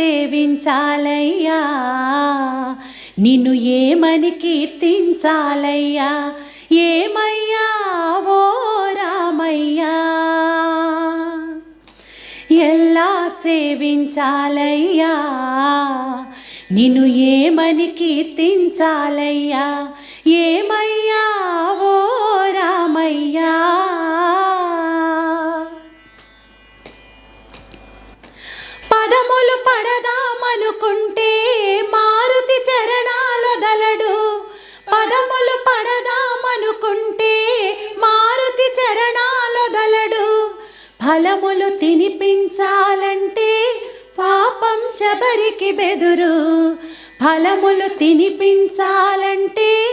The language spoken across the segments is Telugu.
సేవించాలయ్యా. నిన్ను ఏమని కీర్తించాలయ్యా? ఏమయ్యా? ఓ రామయ్యా. ఎలా సేవించాలయ్యా. నిన్ను ఏమని కీర్తించాలయ్యా? ఏమయ్యా? ఓ రామయ్యా. ఫలములు తినిపించాలంటే పాపం శబరికి బెదురు. ఫలములు తినిపించాలంటే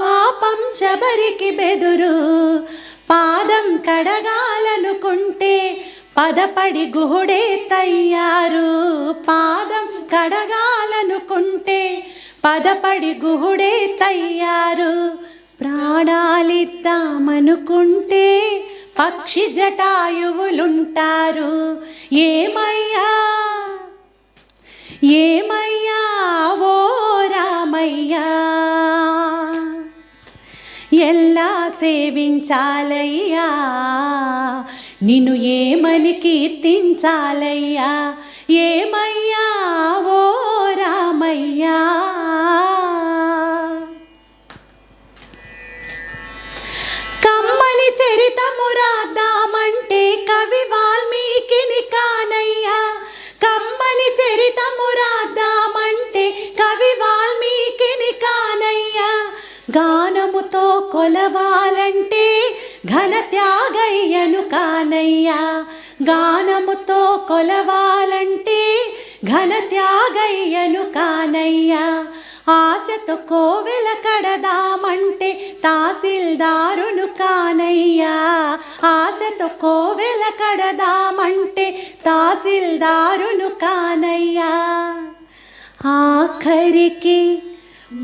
పాపం శబరికి బెదురు. పాదం కడగాలనుకుంటే పదపడి గుహుడే తయ్యారు. పాదం కడగాలనుకుంటే పదపడి గుహుడే తయ్యారు. ప్రాణాలిద్దామనుకుంటే పక్షి జటాయువులుంటారు. ఏమయ్యా? ఏమయ్యా? ఓ రామయ్యా! ఎలా సేవించాలయ్యా! నిన్ను ఏమని కీర్తించాలయ్యా? ఏమయ్యా? ఓ రామయ్యా! గానముతో కొలవాలంటే ఘన త్యాగయ్యను కానయ్యా. గానముతో కొలవాలంటే ఘన త్యాగయ్యను కానయ్యా. ఆశతో కోవెల కడదామంటే తహసీల్దారును కానయ్యా. ఆశతో కోవెల కడదామంటే తహసీల్దారును కానయ్యా. ఆఖరికి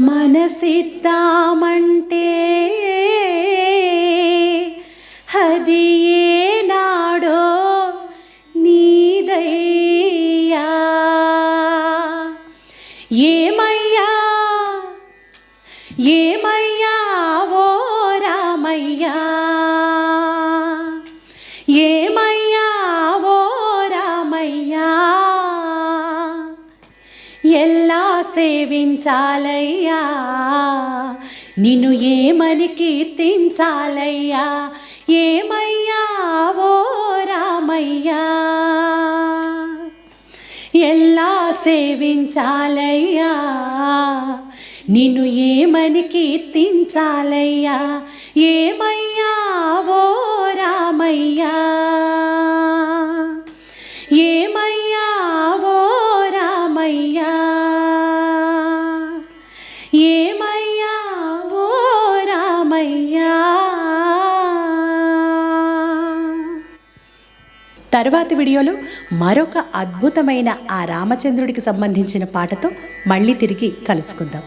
మనసిద్దామంటే సేవించాలయ్యా. నిన్ను ఏమని కీర్తించాలయ్యా? ఏమయ్యా? ఓ రామయ్యా. ఎలా సేవించాలయ్యా? నిన్ను ఏమని కీర్తించాలయ్యా? ఏమయ్యా? తర్వాతి వీడియోలో మరొక అద్భుతమైన ఆ రామచంద్రుడికి సంబంధించిన పాటతో మళ్ళీ తిరిగి కలుసుకుందాం.